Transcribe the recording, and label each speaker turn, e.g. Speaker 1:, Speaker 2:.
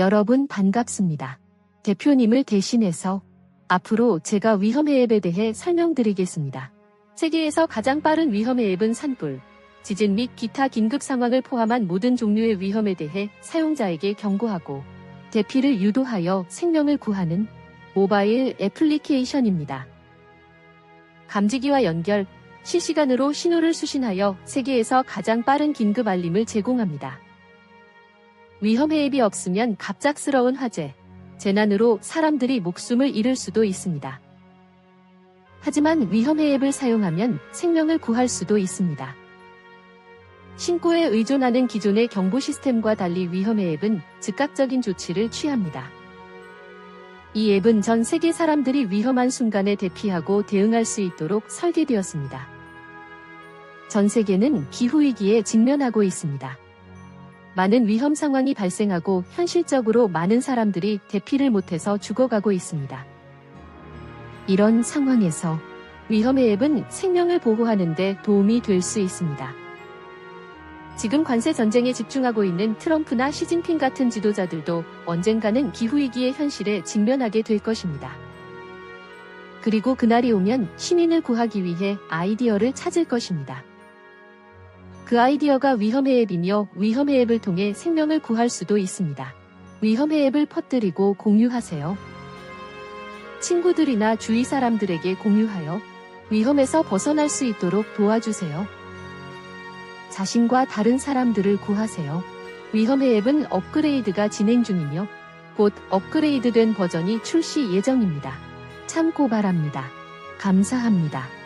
Speaker 1: 여러분 반갑습니다. 대표님을 대신해서 앞으로 제가 위험해 앱에 대해 설명드리겠습니다. 세계에서 가장 빠른 위험해 앱은 산불, 지진 및 기타 긴급 상황을 포함한 모든 종류의 위험에 대해 사용자에게 경고하고 대피를 유도하여 생명을 구하는 모바일 애플리케이션입니다. 감지기와 연결, 실시간으로 신호를 수신하여 세계에서 가장 빠른 긴급 알림을 제공합니다. 위험해 앱이 없으면 갑작스러운 화재, 재난으로 사람들이 목숨을 잃을 수도 있습니다. 하지만 위험해 앱을 사용하면 생명을 구할 수도 있습니다. 신고에 의존하는 기존의 경보 시스템과 달리 위험 해 앱은 즉각적인 조치를 취합니다. 이 앱은 전 세계 사람들이 위험한 순간에 대피하고 대응할 수 있도록 설계되었습니다. 전 세계는 기후위기에 직면하고 있습니다. 많은 위험 상황이 발생하고 현실적으로 많은 사람들이 대피를 못해서 죽어가고 있습니다. 이런 상황에서 위험의 앱은 생명을 보호하는 데 도움이 될 수 있습니다. 지금 관세 전쟁에 집중하고 있는 트럼프나 시진핑 같은 지도자들도 언젠가는 기후위기의 현실에 직면하게 될 것입니다. 그리고 그날이 오면 시민을 구하기 위해 아이디어를 찾을 것입니다. 그 아이디어가 위험의 앱이며 위험의 앱을 통해 생명을 구할 수도 있습니다. 위험의 앱을 퍼뜨리고 공유하세요. 친구들이나 주위 사람들에게 공유하여 위험에서 벗어날 수 있도록 도와주세요. 자신과 다른 사람들을 구하세요. 위험의 앱은 업그레이드가 진행 중이며 곧 업그레이드된 버전이 출시 예정입니다. 참고 바랍니다. 감사합니다.